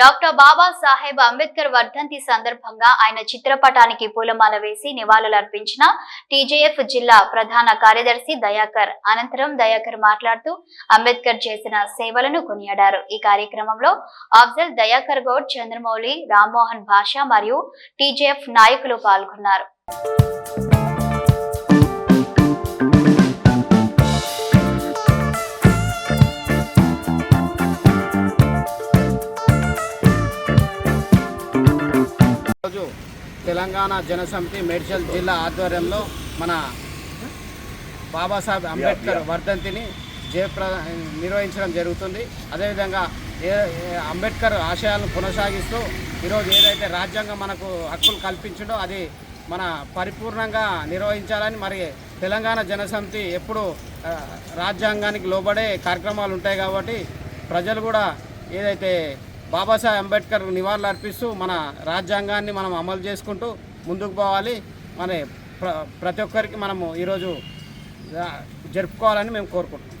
Doctor Babasaheb Ambedkar వర్ధంతి సందర్భంగా ఆయన చిత్రపటానికి పూలమాల వేసి నివాళులర్పించిన టీజేఎఫ్ జిల్లా ప్రధాన కార్యదర్శి దయాకర్. అనంతరం దయాకర్ మాట్లాడుతూ అంబేద్కర్ చేసిన సేవలను కొనియాడారు. ఈ కార్యక్రమంలో అఫ్జల్ దయాకర్ గౌడ్ చంద్రమౌళి రామ్మోహన్ భాష మరియు టీజేఎఫ్ నాయకులు పాల్గొన్నారు. రోజు తెలంగాణ జనసమితి మేడ్చల్ జిల్లా ఆధ్వర్యంలో మన బాబాసాహెబ్ అంబేద్కర్ వర్ధంతిని జయప్ర నిర్వహించడం జరుగుతుంది. అదేవిధంగా ఏ అంబేద్కర్ ఆశయాలను కొనసాగిస్తూ ఈరోజు ఏదైతే రాజ్యాంగం మనకు హక్కులు కల్పించిందో అది మన పరిపూర్ణంగా నిర్వహించాలని మరి తెలంగాణ జనసమితి ఎప్పుడు రాజ్యాంగానికి లోబడే కార్యక్రమాలు ఉంటాయి కాబట్టి ప్రజలు కూడా ఏదైతే బాబాసాహెబ్ అంబేద్కర్ నివాళులు అర్పిస్తూ మన రాజ్యాంగాన్ని మనం అమలు చేసుకుంటూ ముందుకు పోవాలి. మన ప్ర ప్రతి ఒక్కరికి మనము ఈరోజు జరుపుకోవాలని మేము కోరుకుంటున్నాం.